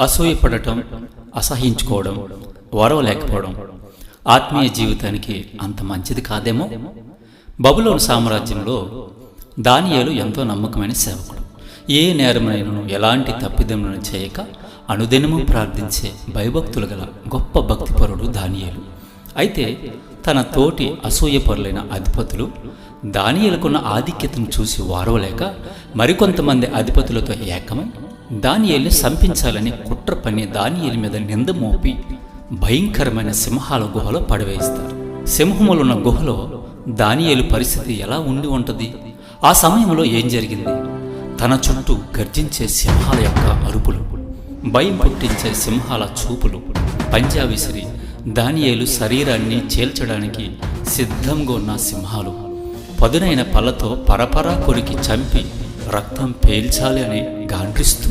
అసూయపడటం అసహించుకోవడం వరవ లేకపోవడం ఆత్మీయ జీవితానికి అంత మంచిది కాదేమో? బబులోని సామ్రాజ్యంలో దానియాలు ఎంతో నమ్మకమైన సేవకుడు. ఏ నేరమైనను ఎలాంటి తప్పిదములను చేయక అనుదినము ప్రార్థించే భయభక్తులు గల గొప్ప భక్తిపరుడు దానియాలు. అయితే తన తోటి అసూయపరులైన అధిపతులు దానియాలకున్న ఆధిక్యతను చూసి వారవలేక మరికొంతమంది అధిపతులతో ఏకమై దానియేలుని సంపించాలని కుట్ర పని దానియేలు మీద నింద మోపి భయంకరమైన సింహాల గుహలో పడవేస్తారు. సింహములున్న గుహలో దానియేలు పరిస్థితి ఎలా ఉండి ఉంటుంది? ఆ సమయంలో ఏం జరిగింది? తన చుట్టూ గర్జించే సింహాల యొక్క అరుపులు భయం పుట్టించే సింహాల చూపులు పంజా విసిరి దానియేలు శరీరాన్ని చేల్చడానికి సిద్ధంగా ఉన్న సింహాలు పదునైన పళ్ళతో పరపరా కొరికి చంపి రక్తం పేల్చాలి అని గాండ్రిస్తూ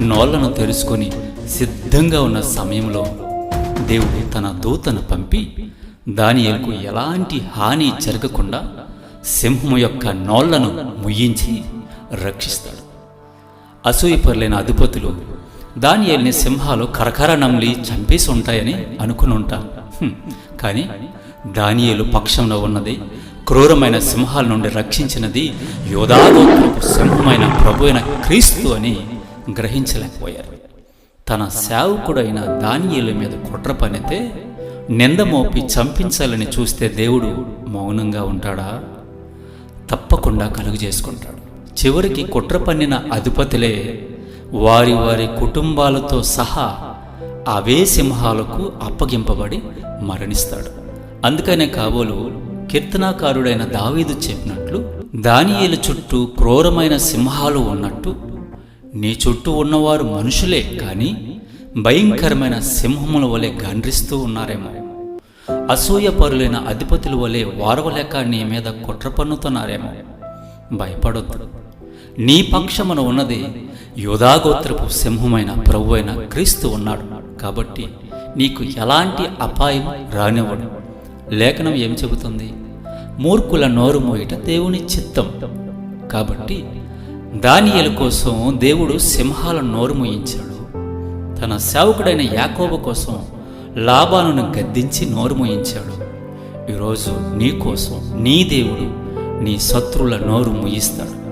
నోళ్ళను తెరుచుకొని సిద్ధంగా ఉన్న సమయంలో దేవుడు తన దూతను పంపి దానియలకు ఎలాంటి హాని జరగకుండా సింహము యొక్క నోళ్ళను ముయ్యించి రక్షిస్తాడు. అసూయపరులైన అధిపతులు దానియల్ని సింహాలు కరకర నమ్లి చంపేసి ఉంటాయని అనుకుని ఉంటారు. కానీ దానియలు పక్షంలో ఉన్నది క్రూరమైన సింహాల నుండి రక్షించినది యోధాగోత్రపు సింహమైన ప్రభు అయిన క్రీస్తు అని గ్రహించలేకపోయారు. తన సేవకుడైన దానియుల మీద కుట్ర పనితే నింద మోపి చంపించాలని చూస్తే దేవుడు మౌనంగా ఉంటాడా? తప్పకుండా కలుగు చేసుకుంటాడు. చివరికి కుట్ర పన్నిన అధిపతులే వారి వారి కుటుంబాలతో సహా అవే సింహాలకు అప్పగింపబడి మరణిస్తాడు. అందుకనే కాబోలు కీర్తనాకారుడైన దావీదు చెప్పినట్లు దానియేలు చుట్టూ క్రూరమైన సింహాలు ఉన్నట్టు నీ చుట్టూ ఉన్నవారు మనుషులే కానీ భయంకరమైన సింహముల వలె గండ్రిస్తూ ఉన్నారేమో. అసూయపరులైన అధిపతుల వలె వారవలేక నీ మీద కుట్ర పన్నుతున్నారేమో. భయపడొద్దు. నీ పక్షమున ఉన్నది యోధాగోత్రపు సింహమైన ప్రభు అయిన క్రీస్తు ఉన్నాడు. కాబట్టి నీకు ఎలాంటి అపాయం రానివ్వడు. లేఖనం ఏమి చెబుతుంది? మూర్ఖుల నోరు మోయట దేవుని చిత్తం. కాబట్టి దానియల కోసం దేవుడు సింహాల నోరు మోయించాడు. తన సేవకుడైన యాకోబ కోసం లాభాలను గద్దించి నోరు మోయించాడు. ఈరోజు నీ కోసం నీ దేవుడు నీ శత్రువుల నోరు ముయిస్తాడు.